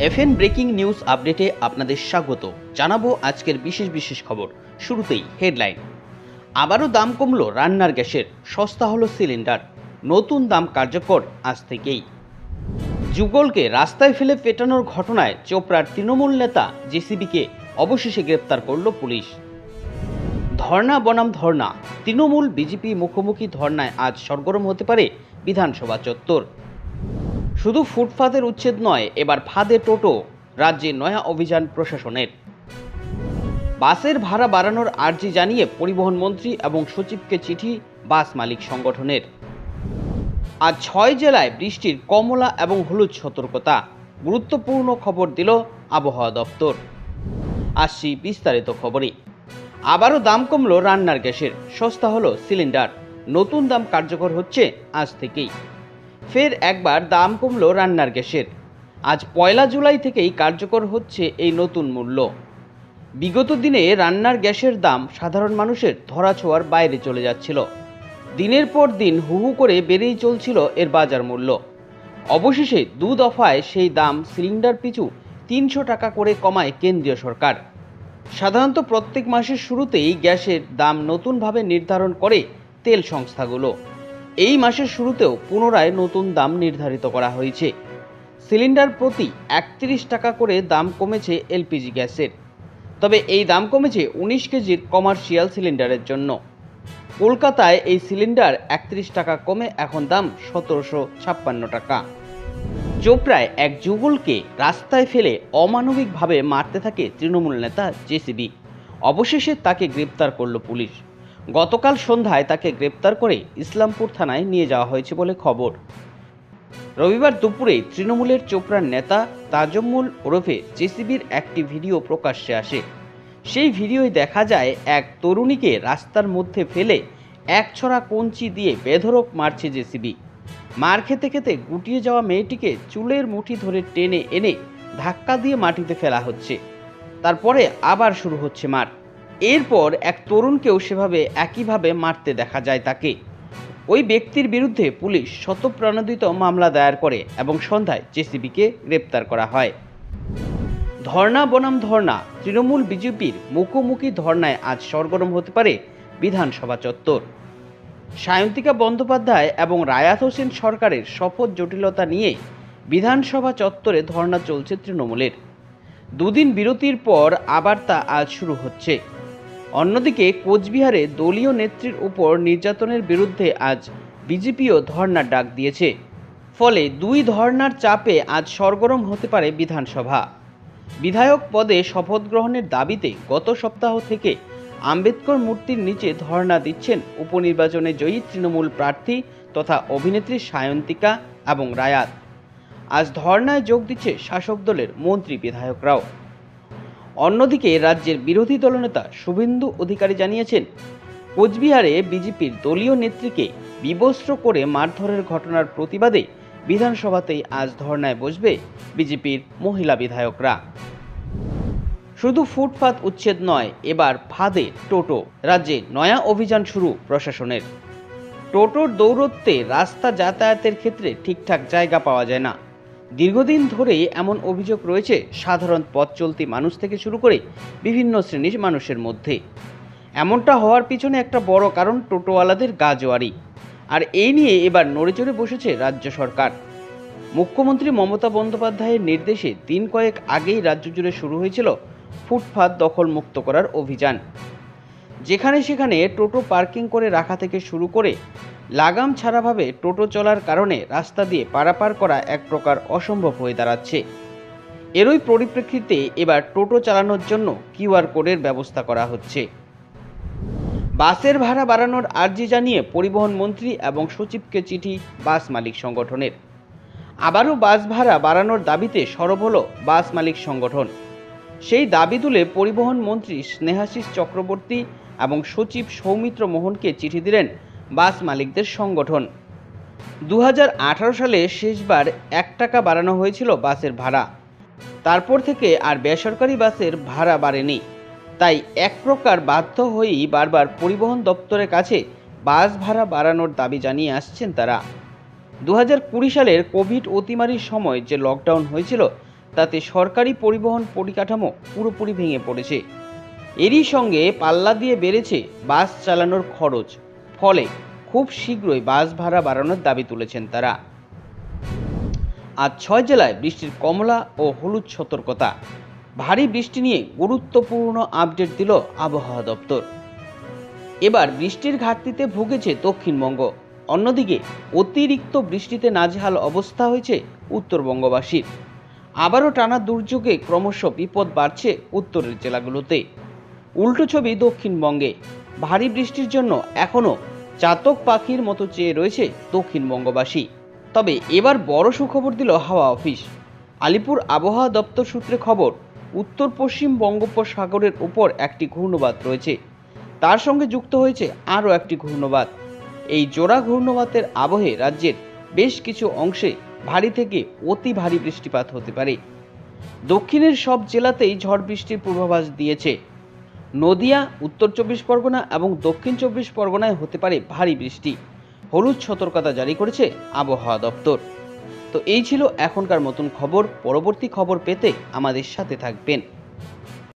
FN breaking news আপডেটে আপনাদের স্বাগত। জানাব আজকের বিশেষ বিশেষ খবর। শুরুতেই হেডলাইন। আবারও দাম কমলো রান্নার গ্যাসের। সস্তা হলো সিলিন্ডার। নতুন দাম কার্যকর আজ থেকেই। যুগলকে রাস্তায় ফেলে পেটানোর ঘটনায় চোপড়ার তৃণমূল নেতা জেসিবিকে অবশেষে গ্রেপ্তার করল পুলিশ। ধর্না বনাম ধর্না তৃণমূল বিজেপি মুখোমুখি ধর্নায় আজ সরগরম হতে পারে বিধানসভা চত্বর। শুধু ফুটপাতের উচ্ছেদ নয়, এবার ফাঁদে টোটো রাজ্যে নয়া অভিযান প্রশাসনের। বাসের ভাড়া বাড়ানোর আর্জি জানিয়ে পরিবহন মন্ত্রী এবং সচিবকে চিঠি বাস মালিক সংগঠনের। আজ ছয় জেলায় বৃষ্টির কমলা এবং হলুদ সতর্কতা, গুরুত্বপূর্ণ খবর দিল আবহাওয়া দপ্তর। আসছি বিস্তারিত খবরে। আবারও দাম কমল রান্নার গ্যাসের, সস্তা হলো সিলিন্ডার। নতুন দাম কার্যকর হচ্ছে আজ থেকেই। ফের একবার দাম কমল রান্নার গ্যাসের। আজ পয়লা জুলাই থেকেই কার্যকর হচ্ছে এই নতুন মূল্য। বিগত দিনে রান্নার গ্যাসের দাম সাধারণ মানুষের ধরাছোঁয়ার বাইরে চলে যাচ্ছিল। দিনের পর দিন হু হু করে বেড়েই চলছিল এর বাজার মূল্য। অবশেষে দু দফায় সেই দাম সিলিন্ডার পিছু তিনশো টাকা করে কমায় কেন্দ্রীয় সরকার। সাধারণত প্রত্যেক মাসের শুরুতেই গ্যাসের দাম নতুনভাবে নির্ধারণ করে তেল সংস্থাগুলো। এই মাসের শুরুতেও পুনরায় নতুন দাম নির্ধারিত করা হয়েছে। সিলিন্ডার প্রতি একত্রিশ টাকা করে দাম কমেছে এলপিজি গ্যাসের। তবে এই দাম কমেছে উনিশ কেজির কমার্শিয়াল সিলিন্ডারের জন্য। কলকাতায় এই সিলিন্ডার একত্রিশ টাকা কমে এখন দাম সতেরোশো ছাপ্পান্ন টাকা। চোপড়ায় এক যুগলকে রাস্তায় ফেলে অমানবিকভাবে মারতে থাকে তৃণমূল নেতা জেসিবি। অবশেষে তাকে গ্রেপ্তার করল পুলিশ। গতকাল সন্ধ্যায় তাকে গ্রেপ্তার করে ইসলামপুর থানায় নিয়ে যাওয়া হয়েছে বলে খবর। রবিবার দুপুরে তৃণমূলের চোপড়ার নেতা তাজম্মুল ওরফে জেসিবির একটি ভিডিও প্রকাশ্যে আসে। সেই ভিডিওয় দেখা যায়, এক তরুণীকে রাস্তার মধ্যে ফেলে এক ছড়া কঞ্চি দিয়ে বেধরক মারছে জেসিবি। মার খেতে খেতে গুটিয়ে যাওয়া মেয়েটিকে চুলের মুঠি ধরে টেনে এনে ধাক্কা দিয়ে মাটিতে ফেলা হচ্ছে। তারপরে আবার শুরু হচ্ছে মার। এরপর এক তরুণকেও সেভাবে একইভাবে মারতে দেখা যায় তাকে। ওই ব্যক্তির বিরুদ্ধে পুলিশ শতপ্রণোদিত মামলা দায়ের করে এবং সন্ধ্যায় জেসিবিকে গ্রেপ্তার করা হয়। ধর্ণা বনাম ধর্ণা, তৃণমূল বিজেপির মুখোমুখি ধর্নায় আজ সরগরম হতে পারে বিধানসভা চত্বর। সায়ন্তিকা বন্দ্যোপাধ্যায় এবং রায়াত হোসেন সরকারের শপথ জটিলতা নিয়ে বিধানসভা চত্বরে ধর্ণা চলছে তৃণমূলের। দুদিন বিরতির পর আবার তা আজ শুরু হচ্ছে। অন্যদিকে কোচবিহারে দলীয় নেত্রীর উপর নির্যাতনের বিরুদ্ধে আজ বিজেপিও ধর্নার ডাক দিয়েছে। ফলে দুই ধর্নার চাপে আজ সরগরম হতে পারে বিধানসভা। বিধায়ক পদে শপথ গ্রহণের দাবিতে গত সপ্তাহ থেকে আম্বেদকর মূর্তির নিচে ধর্ণা দিচ্ছেন উপনির্বাচনে জয়ী তৃণমূল প্রার্থী তথা অভিনেত্রী সায়ন্তিকা এবং রায়াত। আজ ধর্নায় যোগ দিচ্ছে শাসক দলের মন্ত্রী বিধায়করাও। অন্যদিকে রাজ্যের বিরোধী দলনেতা শুভেন্দু অধিকারী জানিয়েছেন, কোচবিহারে বিজেপির দলীয় নেত্রীকে বিবস্ত্র করে মারধরের ঘটনার প্রতিবাদে বিধানসভাতেই আজ ধর্নায় বসবে বিজেপির মহিলা বিধায়করা। শুধু ফুটপাত উচ্ছেদ নয়, এবার ফাঁদে টোটো, রাজ্যে নয়া অভিযান শুরু প্রশাসনের। টোটোর দৌরত্বে রাস্তা যাতায়াতের ক্ষেত্রে ঠিকঠাক জায়গা পাওয়া যায় না। দীর্ঘদিন ধরেই এমন অভিযোগ রয়েছে, সাধারণ পথ চলতি মানুষ থেকে শুরু করে বিভিন্ন শ্রেণির মানুষের মধ্যে। এমনটা হওয়ার পিছনে একটা বড় কারণ টোটোওয়ালাদের গাজোয়ারি। আর এই নিয়ে এবার নড়েচড়ে বসেছে রাজ্য সরকার। মুখ্যমন্ত্রী মমতা বন্দ্যোপাধ্যায়ের নির্দেশে দিন কয়েক আগেই রাজ্য জুড়ে শুরু হয়েছিল ফুটপাত দখল মুক্ত করার অভিযান। যেখানে সেখানে টোটো পার্কিং করে রাখা থেকে শুরু করে লাগাম ছাড়াভাবে টোটো চলার কারণে রাস্তা দিয়ে পারাপার করা এক প্রকার অসম্ভব হয়ে দাঁড়াচ্ছে। এরই পরিপ্রেক্ষিতে এবার টোটো চালানোর জন্য কিউআর কোডের ব্যবস্থা করা হচ্ছে। বাসের ভাড়া বাড়ানোর আর্জি জানিয়ে পরিবহন মন্ত্রী এবং সচিবকে চিঠি বাস মালিক সংগঠনের। আবারও বাস ভাড়া বাড়ানোর দাবিতে সরব হল বাস মালিক সংগঠন। সেই দাবি তুলে পরিবহন মন্ত্রী স্নেহাশিস চক্রবর্তী এবং সচিব সৌমিত্র মোহনকে চিঠি দিলেন বাস মালিকদের সংগঠন। দু হাজার আঠারো সালে শেষবার এক টাকা বাড়ানো হয়েছিল বাসের ভাড়া। তারপর থেকে আর বেসরকারি বাসের ভাড়া বাড়েনি। তাই এক প্রকার বাধ্য হয়েই বারবার পরিবহন দপ্তরের কাছে বাস ভাড়া বাড়ানোর দাবি জানিয়ে আসছেন তারা। দু সালের কোভিড অতিমারির সময় যে লকডাউন হয়েছিল, তাতে সরকারি পরিবহন পরিকাঠামো পুরোপুরি ভেঙে পড়েছে। এরই সঙ্গে পাল্লা দিয়ে বেড়েছে বাস চালানোর খরচ। ফলে খুব শীঘ্রই বাস ভাড়া বাড়ানোর দাবি তুলেছেন তারা। আজ ছয় জেলায় বৃষ্টির কমলা ও হলুদ সতর্কতা। ভারী বৃষ্টি নিয়ে গুরুত্বপূর্ণ আপডেট দিল আবহাওয়া দপ্তর। এবার বৃষ্টির ঘাটতিতে ভুগেছে দক্ষিণবঙ্গ। অন্যদিকে অতিরিক্ত বৃষ্টিতে নাজেহাল অবস্থা হয়েছে উত্তরবঙ্গবাসীর। আবারও টানা দুর্যোগে ক্রমশ বিপদ বাড়ছে উত্তরের জেলাগুলোতে। উল্টো ছবি দক্ষিণবঙ্গে। ভারী বৃষ্টির জন্য এখনও চাতক পাখির মতো চেয়ে রয়েছে দক্ষিণবঙ্গবাসী তবে এবার বড় সুখবর দিল হাওয়া অফিস। আলিপুর আবহাওয়া দপ্তর সূত্রে খবর, উত্তর পশ্চিম বঙ্গোপসাগরের উপর একটি ঘূর্ণবাত রয়েছে। তার সঙ্গে যুক্ত হয়েছে আরও একটি ঘূর্ণবাত এই জোড়া ঘূর্ণবাতের আবহে রাজ্যের বেশ কিছু অংশে ভারী থেকে অতি ভারী বৃষ্টিপাত হতে পারে। দক্ষিণের সব জেলাতেই ঝড় বৃষ্টির পূর্বাভাস দিয়েছে। নদিয়া, উত্তর চব্বিশ পরগনা এবং দক্ষিণ চব্বিশ পরগনায় হতে পারে ভারী বৃষ্টি। হলুদ সতর্কতা জারি করেছে আবহাওয়া দপ্তর। তো এই ছিল এখনকার মতন খবর। পরবর্তী খবর পেতে আমাদের সাথে থাকবেন।